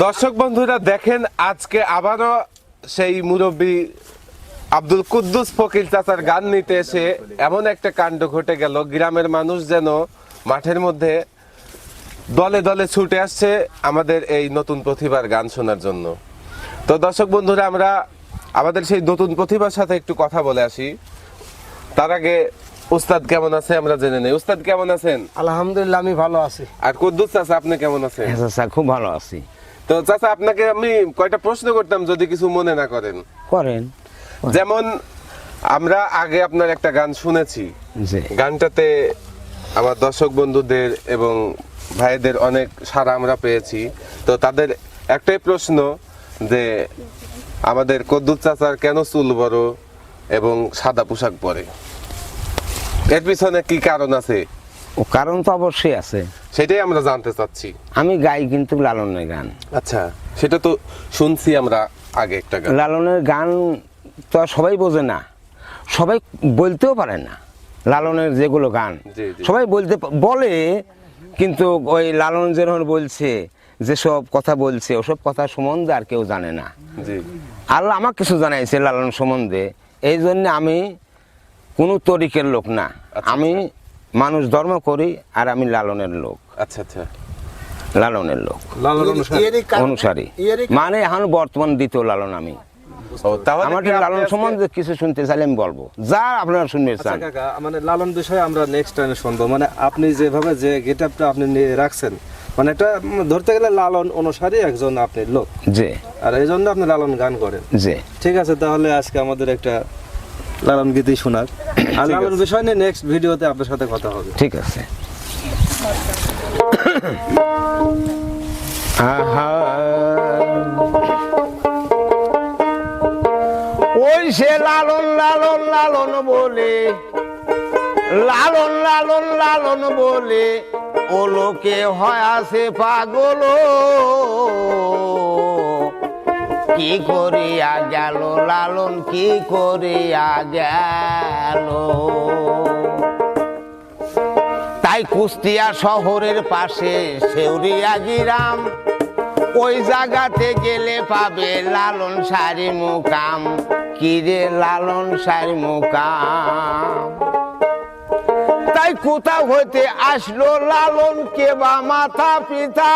দর্শক বন্ধুরা দেখেন আজকে আবারও সেই মুরব্বী আব্দুল কুদ্দুস ফকির চাচার গান নিতে এসে এমন একটা কাণ্ড ঘটে গেল। গ্রামের মানুষ যেন মাঠের মধ্যে দলে দলে ছুটে আসছে আমাদের এই নতুন প্রতিভার গান শোনার জন্য। তো দর্শক বন্ধুরা আমরা আমাদের সেই নতুন প্রতিভার সাথে একটু কথা বলে আসি। তার আগে উস্তাদ কেমন আছে আমরা জেনে নেই। উস্তাদ কেমন আছেন? আলহামদুলিল্লাহ আমি ভালো আছি। আর কুদ্দুস চাচা আপনি কেমন আছেন? হ্যাঁ চাচা খুব ভালো আছি। তো চাচা আপনাকে আমি কয়টা প্রশ্ন করতাম যদি কিছু মনে না করেন। করেন। যেমন আমরা আগে আপনার একটা গান শুনেছি। গানটাতে আমার দর্শক বন্ধুদের এবং ভাইদের অনেক সারা আমরা পেয়েছি। তো তাদের একটাই প্রশ্ন যে আমাদের কদ্দুর চাচার কেন চুল বড় এবং সাদা পোশাক পরে? এর পিছনে কি কারণ আছে? ও কারণ তো অবশ্যই আছে। সেটাই আমরা জানতে চাচ্ছি। আমি গাই কিন্তু লালনের গান। আচ্ছা সেটা তো শুনছি আমরা আগে একটা গান। লালনের গান তো আর সবাই বোঝে না। সবাই বলতেও পারে না লালনের যেগুলো গান। সবাই বলতে বলে কিন্তু ওই লালন যেরকম বলছে যেসব কথা বলছে ওসব কথা সম্বন্ধে আর কেউ জানে না। আল্লাহ আমার কিছু জানাইছে লালন সম্বন্ধে। এই জন্য আমি কোনো তরিকের লোক না। আচ্ছা, আমি মানুষ ধর্ম করি আর আমি লালনের লোক। আচ্ছা আচ্ছা। লালনের লোক। অনুসারী। মানে এখন বর্তমান দ্বিতীয় লালন আমি। আমার লালন সম্বন্ধে কিছু শুনতে চাইলে আমি বলব। যা আপনারা শুনতে আচ্ছা চান মানে লালন বিষয়ে আমরা নেক্সট টাইমে শুনব। মানে আপনি যেভাবে যে গেটআপটা আপনি নিয়ে রাখছেন মানে এটা ধরতে গেলে লালন অনুসারী একজন আপনি লোক। জি। আর এই জন্য আপনি লালন গান করেন। জি। ঠিক আছে তাহলে আজকে আমাদের একটা লালন গীতি শোনাক। আর লালন বিষয় নিয়ে নেক্সট ভিডিওতে আপনার সাথে কথা হবে। ঠিক আছে। আহা। ওই সে লালন লালন লালন বলে লালন লালন লালন বলে ও লোকে হয় আছে পাগল। কি করিয়া গেল? লালন কি করিয়া গেল? তাই কুষ্টিয়া শহরের পাশে শেউরিয়া গিরাম। ওই জায়গাতে গেলে পাবে লালন সারি মুকাম। কিরে লালন সারি মুকাম? তাই কোথাও হইতে আসলো লালন কে বা মাথা পিতা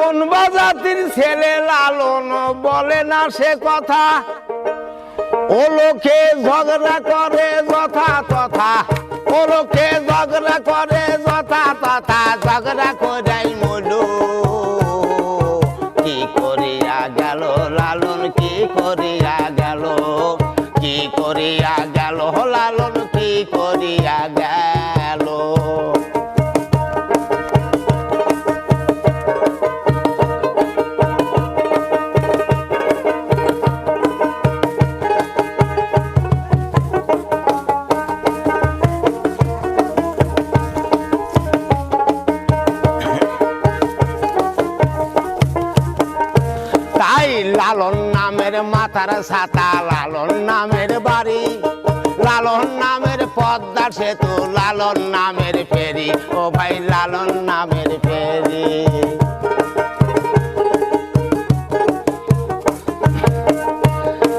কোন বা জাতির ছেলে লালন বলে না সে কথা? ও লোকে ঝগড়া করে যথা তথা, ও লোকে ঝগড়া করে যথা তথা, ঝগড়া করাই মলু। কি করিয়া গেল লালন, কি করিয়া গেল? কি করিয়া গেল লালন, কি করিয়া গেল মাথার ছাতা লালন নামের বাড়ি। লালন নামের পদ্মা সেতু, লালন নামের ফেরি। ও ভাই, লালন নামের ফেরি।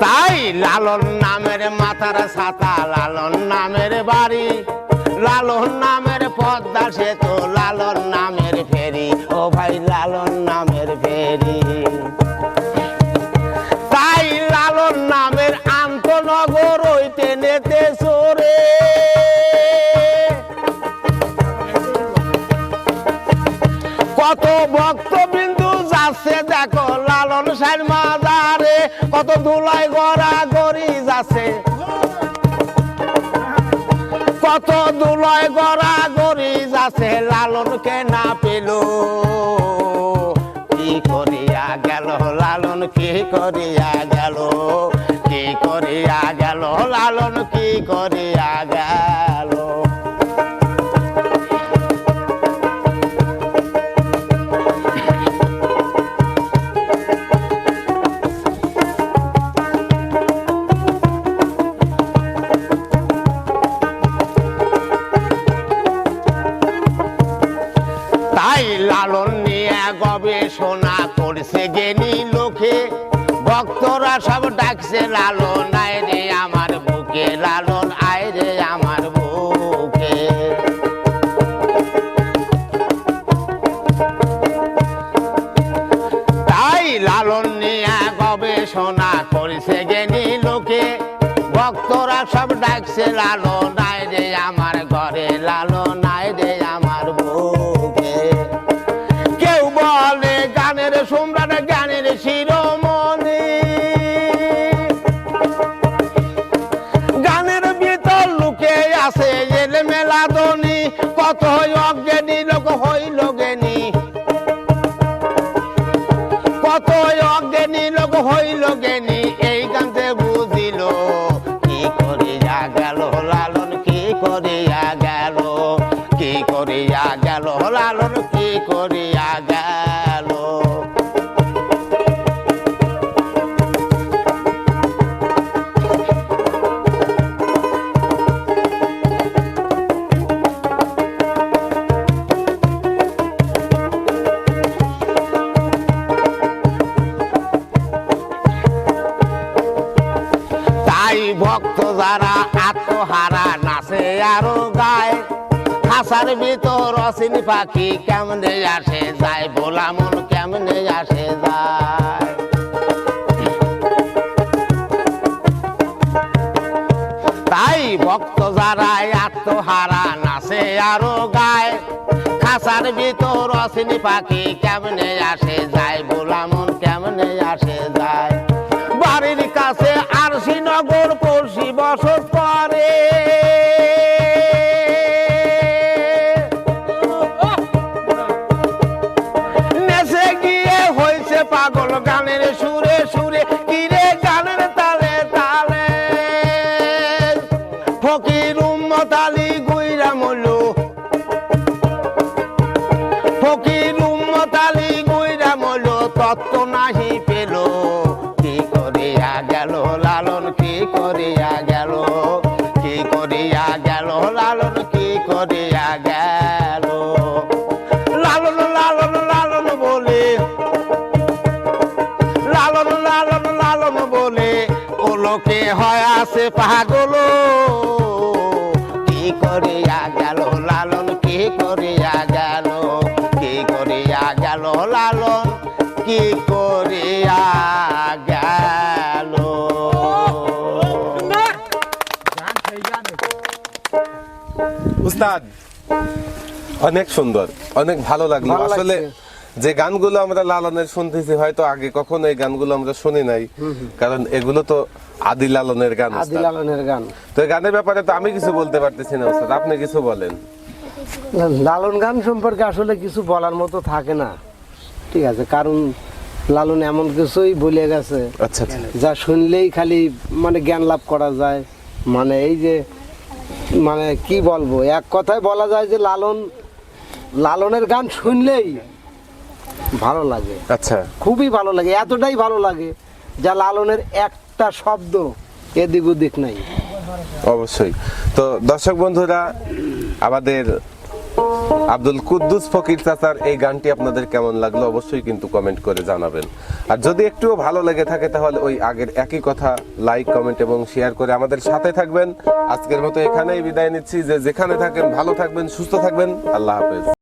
তাই লালন নামের মাথার ছাতা লালন নামের বাড়ি। লালন নামের পদ্মা সেতু, লালন নামের কত ভক্তবিন্দু যাচ্ছে দেখো লালন সাইড মাজারে, কত ধুলাই গড়া গড়ি যাচ্ছে। কত দুলয় গড়া গড়ি যাচ্ছে লালনকে না পেল? কি করিয়া গেল, লালন কি করিয়া গেল? কি করিয়া গেল, লালন কি করিয়া গেল? করছে জ্ঞানী লোকে, ভক্তরা সব ডাকছে, লালন আয় রে আমার বুকে, লালন আয় রে আমার বুকে। তাই লালন নিয়ে গবেষণা করছে জ্ঞানী লোকে, ভক্তরা সব ডাকছে, লালন আয় রে আমার কত অজ্ঞানী, লোক হইল জ্ঞানী। কত অজ্ঞানী, লোক হইল জ্ঞানী, এই গানতে বুঝিল। কি করিয়া গেল, লালন কি করিয়া গেল? কি করিয়া গেল, লালন কি করিয়া আরও গায় খাসার ভিতর অসিন পাখি কেমনে আসে যায়? ভোলা মন কেমনে আসে যায়? তাই ভক্ত যারা আত্মহারা নাচে আরও গায়, খাসার ভিতর অসিনি পাখি কেমনে আসে যায়? ভোলা মন কেমনে আসে যায়? পাগল গানের সুরে সুরে, কিরে গানের তালে তালে। ফকির উম্মত আলী গুইরা মলু ফকির উম্মত আলী গুইরা মলু তত্ত্ব নাহি পেল লোকে হয় আছে পাগল কি করিয়া গেল লালন কি করিয়া গেল কি করিয়া গেল লালন কি করিয়া গেল। উস্তাদ অনেক সুন্দর অনেক ভালো লাগল। আসলে। যে গানগুলো আমরা লালনের শুনতেছি হয়তো আগে কখনো এই গানগুলো আমরা শুনি নাই। কারণ এগুলো তো আদি লালনের গান আদি লালনের গান। তো এই গানের ব্যাপারে তো আমি কিছু বলতে পারতেছি না উস্তাদ। আপনি কিছু বলেন। লালন গান সম্পর্কে আসলে কিছু বলার মতো থাকে না। ঠিক আছে কারণ লালন এমন কিছুই বলে গেছে। আচ্ছা আচ্ছা। যা শুনলেই খালি মানে জ্ঞান লাভ করা যায়। মানে এই যে মানে কি বলব এক কথায় বলা যায় যে লালন লালনের গান শুনলেই ভালো লাগে। আচ্ছা। খুবই ভালো লাগে এতটাই ভালো লাগে যা লালনের একটা শব্দ এদিক ওদিক নাই। অবশ্যই। তো দর্শক বন্ধুরা আমাদের আব্দুল কুদ্দুস ফকির চাচার এই গানটি আপনাদের কেমন লাগল অবশ্যই কিন্তু কমেন্ট করে জানাবেন। আর যদি একটুও ভালো লেগে থাকে তাহলে ওই আগের একই কথা লাইক কমেন্ট এবং শেয়ার করে আমাদের সাথে থাকবেন। আজকের মতো এখানেই বিদায় নিচ্ছি। যে যেখানে থাকেন ভালো থাকবেন সুস্থ থাকবেন। আল্লাহ হাফেজ।